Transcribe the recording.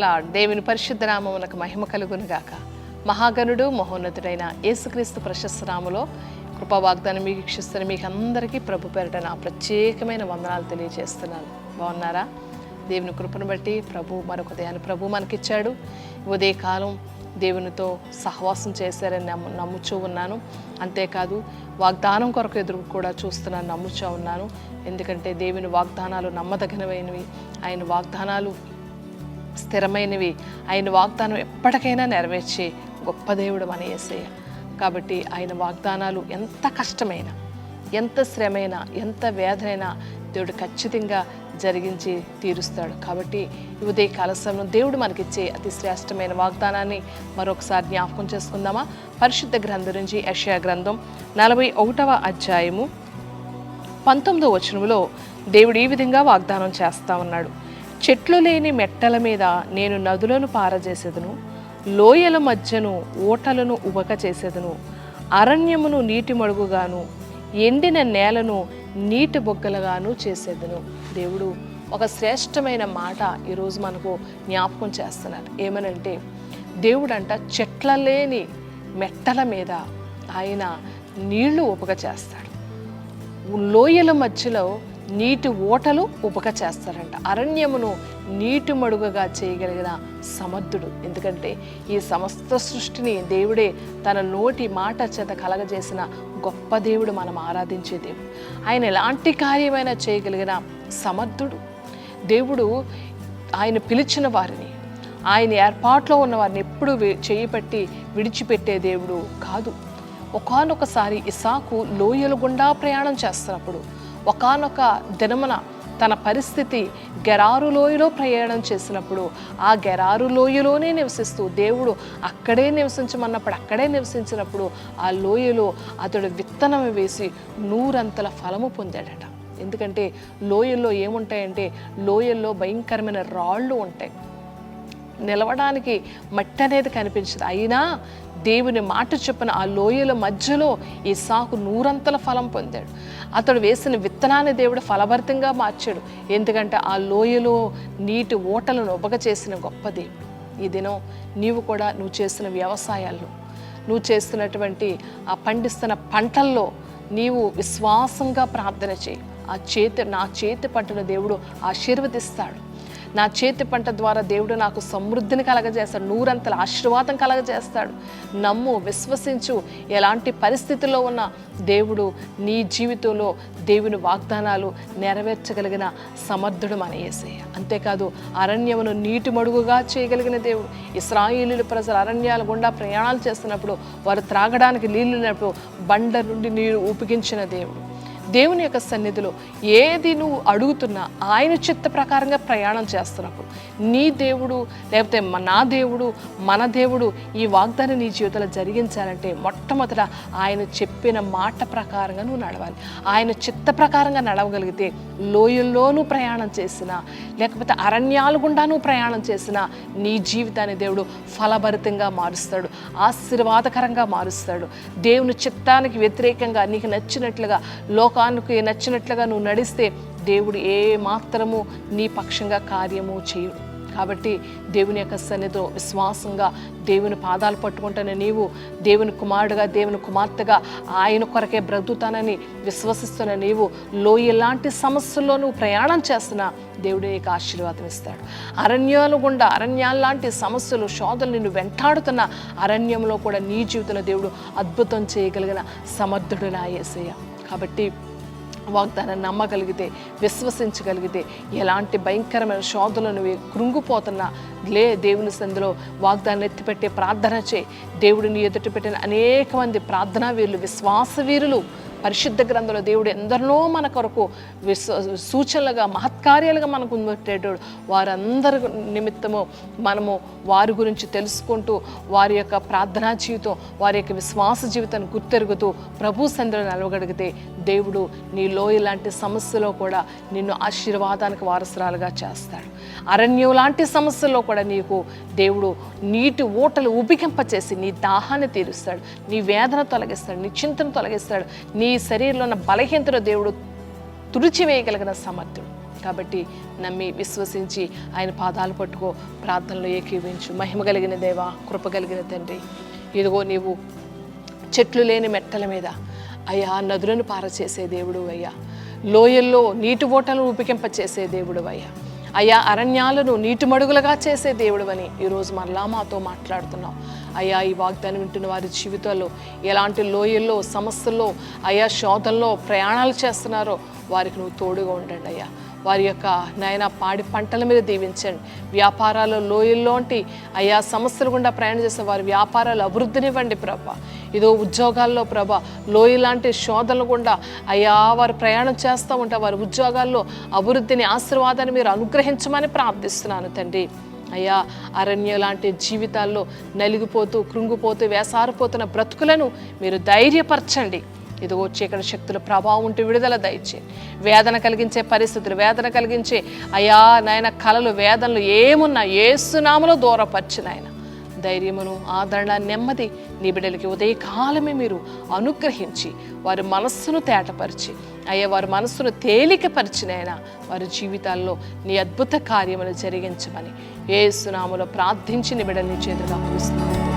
Lord దేవుని పరిశుద్ధ నామమునకు మహిమ కలుగునుగాక. మహాగణుడు మహోన్నతుడైన యేసుక్రీస్తు ప్రశస్త నామలో కృపా వాగ్దానం మీకు ఇక్షిస్తున్న మీకు అందరికీ ప్రభు పేరిట నా ప్రత్యేకమైన వందనాలు తెలియజేస్తున్నాను. బాగున్నారా? దేవుని కృపను బట్టి ప్రభు మరొక దయాన్ని ప్రభు మనకిచ్చాడు. ఉదయకాలం దేవునితో సహవాసం చేశారని నమ్ము నమ్ముచూ ఉన్నాను. అంతేకాదు వాగ్దానం కొరకు ఎదురు కూడా చూస్తున్నాను నమ్ముచూ ఉన్నాను. ఎందుకంటే దేవుని వాగ్దానాలు నమ్మదగినవైనవి. ఆయన వాగ్దానాలు స్థిరమైనవి. ఆయన వాగ్దానం ఎప్పటికైనా నెరవేర్చే గొప్ప దేవుడు మన ఏసయ్య కాబట్టి ఆయన వాగ్దానాలు ఎంత కష్టమైన ఎంత శ్రమైనా ఎంత వేదనైనా దేవుడు ఖచ్చితంగా జరిగించి తీరుస్తాడు. కాబట్టి ఉదయ కాల దేవుడు మనకిచ్చే అతి శ్రేష్టమైన వాగ్దానాన్ని మరొకసారి జ్ఞాపకం చేసుకుందామా? పరిశుద్ధ గ్రంథం నుంచి యషయా గ్రంథం నలభై ఒకటవ అధ్యాయము పంతొమ్మిదో వచనంలో దేవుడు ఈ విధంగా వాగ్దానం చేస్తా ఉన్నాడు. చెట్లు లేని మెట్టల మీద నేను నదులను పారజేసేదను లోయల మధ్యను ఓటలను ఉబక చేసేదను అరణ్యమును నీటి మడుగుగాను ఎండిన నేలను నీటి బొగ్గలుగాను చేసేదను. దేవుడు ఒక శ్రేష్టమైన మాట ఈరోజు మనకు జ్ఞాపకం చేస్తున్నారు ఏమనంటే దేవుడంట చెట్ల లేని మెట్టల మీద ఆయన నీళ్ళు ఉపక చేస్తాడు. లోయల మధ్యలో నీటి ఓటలు ఉపక చేస్తారంట అరణ్యమును నీటి మడుగగా చేయగలిగిన సమర్థుడు. ఎందుకంటే ఈ సమస్త సృష్టిని దేవుడే తన నోటి మాట చేత కలగజేసిన గొప్ప దేవుడు మనం ఆరాధించే దేవుడు. ఆయన ఎలాంటి కార్యమైనా చేయగలిగిన సమర్థుడు. దేవుడు ఆయన పిలిచిన వారిని ఆయన ఏర్పాట్లో ఉన్న వారిని ఎప్పుడు చేయి విడిచిపెట్టే దేవుడు కాదు. ఒకానొకసారి ఇసాకు లోయలు గుండా ప్రయాణం చేస్తున్నప్పుడు ఒకానొక దినమున తన పరిస్థితి గెరారు లోయలో ప్రయాణం చేసినప్పుడు ఆ గెరారు లోయలోనే నివసిస్తూ దేవుడు అక్కడే నివసించమన్నప్పుడు అక్కడే నివసించినప్పుడు ఆ లోయలో అతడు విత్తనం వేసి నూరంతల ఫలము పొందాడట. ఎందుకంటే లోయల్లో ఏముంటాయంటే లోయల్లో భయంకరమైన రాళ్ళు ఉంటాయి. నిలవడానికి మట్టి అనేది కనిపించదు. అయినా దేవుని మాట చెప్పిన ఆ లోయల మధ్యలో ఈ సాకు నూరంతల ఫలం పొందాడు. అతడు వేసిన విత్తనాన్ని దేవుడు ఫలభరితంగా మార్చాడు. ఎందుకంటే ఆ లోయలో నీటి ఓటలను ఉపగ చేసిన గొప్ప దేవుడు. ఈ దినం నీవు కూడా నువ్వు చేసిన వ్యవసాయాల్లో నువ్వు చేస్తున్నటువంటి ఆ పండిస్తున్న పంటల్లో నీవు విశ్వాసంగా ప్రార్థన చేయి. ఆ చేతి నా చేతి పంటను దేవుడు ఆశీర్వదిస్తాడు. నా చేతి పంట ద్వారా దేవుడు నాకు సమృద్ధిని కలగజేస్తాడు నూరంతల ఆశీర్వాదం కలగజేస్తాడు. నమ్ము విశ్వసించు. ఎలాంటి పరిస్థితుల్లో ఉన్న దేవుడు నీ జీవితంలో దేవుని వాగ్దానాలు నెరవేర్చగలిగిన సమర్థుడు మన అంతేకాదు అరణ్యమును నీటి మడుగుగా చేయగలిగిన దేవుడు. ఇస్రాయిలీలు ప్రజలు అరణ్యాల గుండా ప్రయాణాలు చేస్తున్నప్పుడు వారు త్రాగడానికి నీళ్ళు బండ నుండి నీరు ఊపిగించిన దేవుడు. దేవుని యొక్క సన్నిధిలో ఏది నువ్వు అడుగుతున్నా ఆయన చిత్త ప్రకారంగా ప్రయాణం చేస్తున్నప్పుడు నీ దేవుడు లేకపోతే నా దేవుడు మన దేవుడు ఈ వాగ్దానం నీ జీవితంలో జరిగించాలంటే మొట్టమొదట ఆయన చెప్పిన మాట ప్రకారంగా నువ్వు నడవాలి. ఆయన చిత్త ప్రకారంగా నడవగలిగితే లోయల్లోనూ ప్రయాణం చేసినా లేకపోతే అరణ్యాల గుండా నువ్వు ప్రయాణం చేసినా నీ జీవితాన్ని దేవుడు ఫలభరితంగా మారుస్తాడు ఆశీర్వాదకరంగా మారుస్తాడు. దేవుని చిత్తానికి వ్యతిరేకంగా నీకు నచ్చినట్లుగా లోకానికి నచ్చినట్లుగా నువ్వు నడిస్తే దేవుడు ఏ మాత్రము నీ పక్షంగా కార్యము చేయడు. కాబట్టి దేవుని యొక్క సన్నిధిలో విశ్వాసంగా దేవుని పాదాలు పట్టుకుంటున్న నీవు దేవుని కుమారుడుగా దేవుని కుమార్తెగా ఆయన కొరకే బ్రతుకుతానని విశ్వసిస్తున్న నీవు లోయ లాంటి సమస్యల్లో నువ్వు ప్రయాణం చేస్తున్నా దేవుడు నీకు ఆశీర్వాదం ఇస్తాడు. అరణ్యాలు గుండా అరణ్యాలాంటి సమస్యలు శోధలు నిన్ను వెంటాడుతున్న అరణ్యంలో కూడా నీ జీవితంలో దేవుడు అద్భుతం చేయగలిగిన సమర్థుడు నా ఏసయ్య. కాబట్టి వాగ్దానాన్ని నమ్మగలిగితే విశ్వసించగలిగితే ఎలాంటి భయంకరమైన శోధనలు నువ్వు కృంగిపోతున్నా లే దేవుని సందులో వాగ్దానం ఎత్తిపెట్టే ప్రార్థన చే దేవుడిని ఎదుట పెట్టిన అనేక మంది ప్రార్థనా వీరులు విశ్వాస వీరులు పరిశుద్ధ గ్రంథంలో దేవుడు ఎందరినో మన కొరకు సూచనలుగా మహత్కార్యాలుగా మనకు పెట్టేటోడు వారందరి నిమిత్తము మనము వారి గురించి తెలుసుకుంటూ వారి యొక్క ప్రార్థనా జీవితం వారి యొక్క విశ్వాస జీవితాన్ని గుర్తెరుగుతూ ప్రభు సందులో నిలవగలిగితే దేవుడు నీ లోయ లాంటి సమస్యలో కూడా నిన్ను ఆశీర్వాదానికి వారసురాలుగా చేస్తాడు. అరణ్యం లాంటి సమస్యల్లో కూడా నీకు దేవుడు నీటి ఊటలు ఉబికింపచేసి నీ దాహాన్ని తీరుస్తాడు నీ వేదన తొలగిస్తాడు నీ చింతను తొలగిస్తాడు నీ శరీరంలో ఉన్న బలహీనతను దేవుడు తుడిచివేయగలిగిన సమర్థుడు. కాబట్టి నమ్మి విశ్వసించి ఆయన పాదాలు పట్టుకో ప్రార్థనలో ఏకీవించు మహిమ కలిగిన దేవా కృప కలిగిన తండ్రి ఇదిగో నీవు చెట్లు లేని మెట్టల మీద అయ్యా నదులను పారచేసే దేవుడు అయ్యా. లోయల్లో నీటి ఓటలను ఉపికింపచేసే దేవుడు అయ్యా. అయ్యా అరణ్యాలను నీటి మడుగులుగా చేసే దేవుడు అని ఈరోజు మరలా మాతో మాట్లాడుతున్నాం. అయ్యా ఈ వాగ్దానం వింటున్న వారి జీవితాల్లో ఎలాంటి లోయల్లో సమస్యల్లో అయ్యా శోధంలో ప్రయాణాలు చేస్తున్నారో వారికి నువ్వు తోడుగా ఉండండి అయ్యా. వారి యొక్క నాయన పాడి పంటల మీద దీవించండి. వ్యాపారాలు లోయల్లోంటి అయా సమస్యలు గుండా ప్రయాణం చేసే వారి వ్యాపారాలు అభివృద్ధినివ్వండి ప్రభా. ఇదో ఉద్యోగాల్లో ప్రభ లోయ లాంటి శోధనలు గుండా అయ్యా వారు ప్రయాణం చేస్తూ ఉంటే వారి ఉద్యోగాల్లో అభివృద్ధిని ఆశీర్వాదాన్ని మీరు అనుగ్రహించమని ప్రార్థిస్తున్నాను తండ్రి. అయ్యా అరణ్య లాంటి జీవితాల్లో నలిగిపోతూ కృంగిపోతూ వేసారిపోతున్న బ్రతుకులను మీరు ధైర్యపరచండి. ఇదిగో చీకటి శక్తుల ప్రభావం ఉంటే విడుదల దయచే. వేదన కలిగించే పరిస్థితులు వేదన కలిగించే అయా నాయన కళలు వేదనలు ఏమున్నా ఏసునామలో దూరపరిచిన ఆయన ధైర్యమును ఆదరణ నెమ్మది నీ బిడ్డలకి ఉదయకాలమే మీరు అనుగ్రహించి వారి మనస్సును తేటపరిచి అయ్యా వారి మనస్సును తేలికపరిచినైనా వారి జీవితాల్లో నీ అద్భుత కార్యములు జరిగించమని ఏ సునాములో ప్రార్థించి నీ బిడ్డల్ని చేతులు అప్పగిస్తున్నాను